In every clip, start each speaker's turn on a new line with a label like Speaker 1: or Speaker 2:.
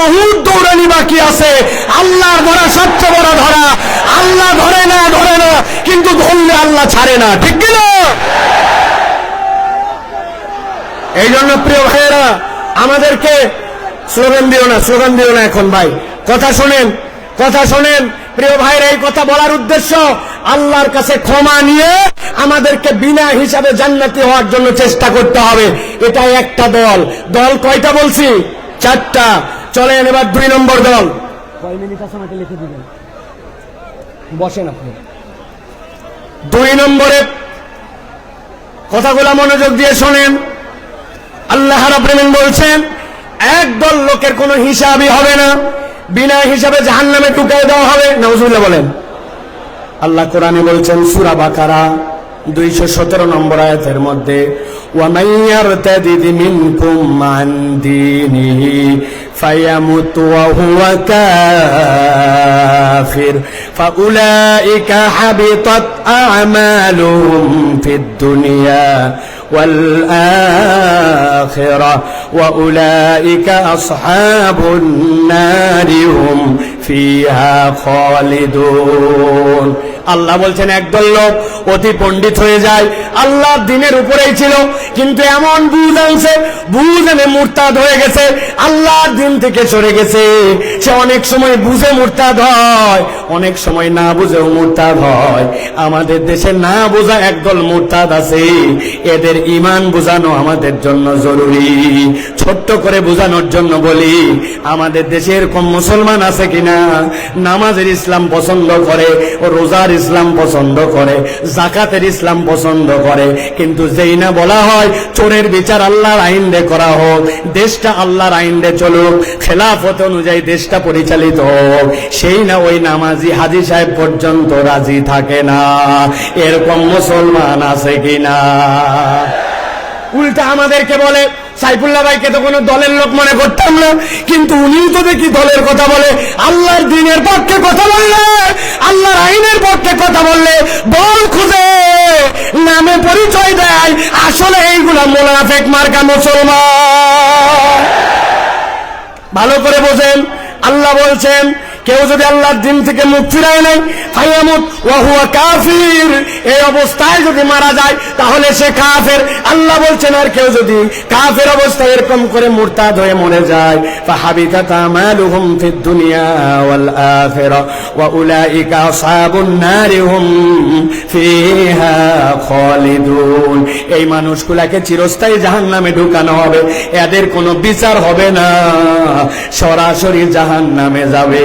Speaker 1: বহুত দৌড়ানি বাকি আছে। আল্লাহর ধরা, সবচেয়ে বড় ধরা। আল্লাহ ধরে না ধরে না, কিন্তু ধরলে আল্লাহ ছাড়ে না। ঠিক কিনা? এই জন্য প্রিয় ভাইয়েরা, আমাদেরকে স্লোগান দিও না, স্লোগান দিও না এখন ভাই। কথা শোনেন কথা শোনেন। প্রিয় ভাইয়ের, এই কথা বলার উদ্দেশ্য, আল্লাহর কাছে ক্ষমা নিয়ে আমাদেরকে বিনা হিসাবে জান্নাতি হওয়ার জন্য চেষ্টা করতে হবে। এটা একটা দল। দল কয়টা বলছি? চারটা। চলেন এবার দুই নম্বর দল। কয় মিনিট আছে আমাকে লিখে দিবেন? বসেন আপনি। দুই নম্বরে কথাগুলা মনোযোগ দিয়ে শোনেন। আল্লাহ রাব্বুল বলছেন এক দল লোকের কোনো হিসাবই হবে না। বিনা হিসাবে জাহান নামে টুকাই দেওয়া হবে। নাউজুবিল্লাহ বলেন। আল্লাহ কোরআনে বলছেন সুরা বাকারা দুইশো সতেরো নম্বর আয়াতের মধ্যে ওয়ামাইয়ার তাদিদি মিনকুম মান فَيَمُتْ وَهُوَ كَافِرٌ فَأُولَئِكَ حَبِطَتْ أَعْمَالُهُمْ فِي الدُّنْيا والآخرة وأولئك أصحاب النار هم فيها خالدون আল্লাহ বলছেন একদল লোক অতি পণ্ডিত হয়ে যায় আল্লাহ দিনের উপরেই ছিল কিন্তু এমন বুঝ আনছে বুঝ এনে মুরতাদ হয়ে গেছে আল্লাহর দিন থেকে সরে গেছে সে অনেক সময় বুঝে মুরতাদ হয় অনেক সময় না বুঝেও মুরতাদ হয়। আমাদের দেশে না বোঝা একদল মুরতাদ আছে। এদের ইমান বোঝানো আমাদের জন্য জরুরি। ছোট্ট করে বোঝানোর জন্য বলি, আমাদের দেশে এরকম মুসলমান আছে কিনা? নামাজের ইসলাম পছন্দ করে ও রোজার ইসলাম পছন্দ করে, জাকাতের ইসলাম পছন্দ করে। কিন্তু যেই না বলা হয়, চোরের বিচার আল্লাহর আইন দে করা হোক, দেশটা আল্লাহর আইন দে চলুক, খেলাফত অনুযায়ী দেশটা পরিচালিত হোক, সেই না ওই নামাজি হাজি সাহেব পর্যন্ত রাজি থাকে না। এরকম মুসলমান আছে কিনা? উল্টা আমাদেরকে বলে, সাইফুল্লাহ ভাইকে তো কোনো দলের লোক মনে করতাম না। কিন্তু উনিও তো দেখি দলের কথা বলে। আল্লাহর দিনের পক্ষে কথা বললে, আল্লাহর আইনের পক্ষে কথা বললে দল খুঁজে, নামে পরিচয় দেয়, আসলে এইগুলা মোনাফেক মার্কা মুসলমান। ভালো করে বোঝেন, আল্লাহ বলছেন কেউ যদি আল্লাহর দিন থেকে মুখ ফিরায় ওয়াহুয়া কাফির। এই অবস্থায় যদি মারা যায়, তাহলে সে কাফের। আল্লাহ বলছেন, আর কেউ যদি কাফের অবস্থায় এরকম করে মুরতাদ হয়ে মরে যায় এই মানুষগুলাকে চিরস্থায়ী জাহান্নামে ঢুকানো হবে, এদের কোনো বিচার হবে না, সরাসরি জাহান্নামে যাবে।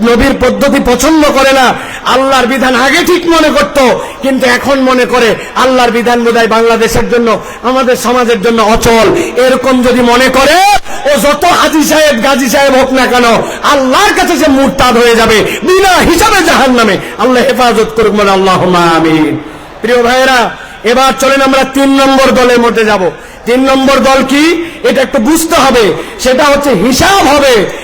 Speaker 1: নবীর পদ্ধতি পছন্দ করে না, আল্লাহর বিধান আগে ঠিক মনে করত, কিন্তু এখন মনে করে আল্লাহর বিধান বোধহয় বাংলাদেশের জন্য, আমাদের সমাজের জন্য অচল। এরকম যদি মনে করে, ও যত হাজি সাহেব, গাজী সাহেব হোক না কেন, আল্লাহর কাছে সে মুরতাদ হয়ে যাবে, বিনা হিসাবে জাহান নামে আল্লাহ হেফাজত করুক মানে আল্লাহ আমিন। প্রিয় ভাইয়েরা, এবার চলেন আমরা তিন নম্বর দলের মধ্যে যাব। তিন নম্বর দল কি? এটা একটু বুঝতে হবে। সেটা হচ্ছে হিসাব হবে।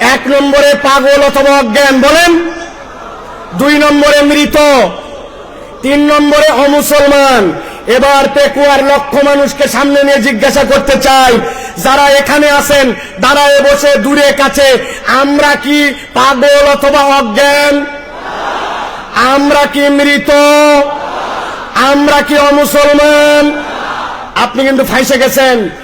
Speaker 1: এক নম্বরে পাগল অথবা অজ্ঞান, বলেন। দুই নম্বরে মৃত, তিন নম্বরে অমুসলমান। এবার পেকুয়ার লক্ষ মানুষকে সামনে নিয়ে জিজ্ঞাসা করতে চাই, যারা এখানে আছেন, দাঁড়ায় বসে, দূরে, কাছে, আমরা কি পাগল অথবা অজ্ঞান? আমরা কি মৃত? আমরা কি অমুসলমান? আপনি কিন্তু ফাইসে গেছেন।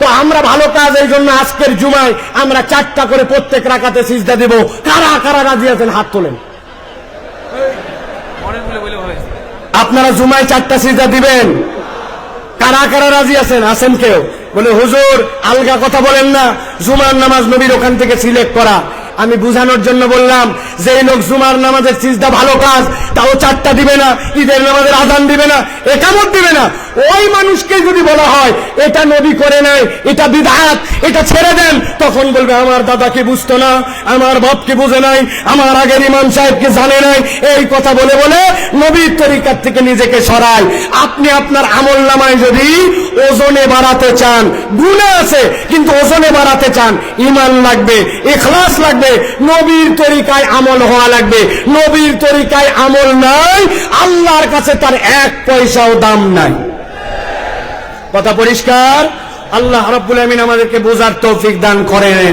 Speaker 1: তো আমরা ভালো কাজ এই জন্য আজকের জুমায় আমরা চারটা করে প্রত্যেক রাখাতে সিজদা দেব। কারা কারা রাজি আছেন? হাত তোলেন। আপনারা জুমায় চারটা সিজদা দিবেন। কারা কারা রাজি আছেন? আছেন কেউ। বলে, হুজুর, আলগা কথা বলেন না। জুমার নামাজ নবীর ওখান থেকে সিলেক্ট করা। আমি বুঝানোর জন্য বললাম যে লোক জুমার নামাজের সিজদা ভালো কাজ, তাও চারটা দিবে না, ঈদের নামাজের আজান দিবে না একামত দিবে না। ওই মানুষকে যদি বলা হয়, এটা নবী করে নাই এটা বিধাত এটা ছেড়ে দেন, তখন বলবে, আমার দাদাকে বুঝতো না, আমার বাপকে বুঝে নাই, আমার আগের ইমাম সাহেবকে জানে নাই। এই কথা বলে বলে নবীর তরিকার থেকে নিজেকে সরায়। আপনি আপনার আমল নামায় যদি ওজনে বাড়াতে চান গুণে আছে, কিন্তু ওজনে বাড়াতে চান ইমান লাগবে এখলাস লাগবে নবীর তরিকায় আমল হওয়া লাগবে। নবীর তরিকায় আমল নাই, আল্লাহর কাছে তার এক পয়সাও দাম নাই। কথা পরিষ্কার? আল্লাহ রব্বুল আমিন আমাদেরকে বোঝার তৌফিক দান করেন।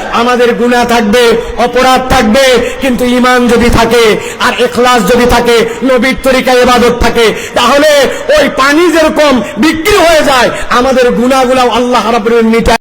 Speaker 1: আমাদের গুণা থাকবে, অপরাধ থাকবে, কিন্তু ইমান যদি থাকে আর এখলাস যদি থাকে, নবীর তরিকা এবাদত থাকে, তাহলে ওই পানি যেরকম বিক্রি হয়ে যায়, আমাদের গুণাগুলাও আল্লাহ রাবুল মিটা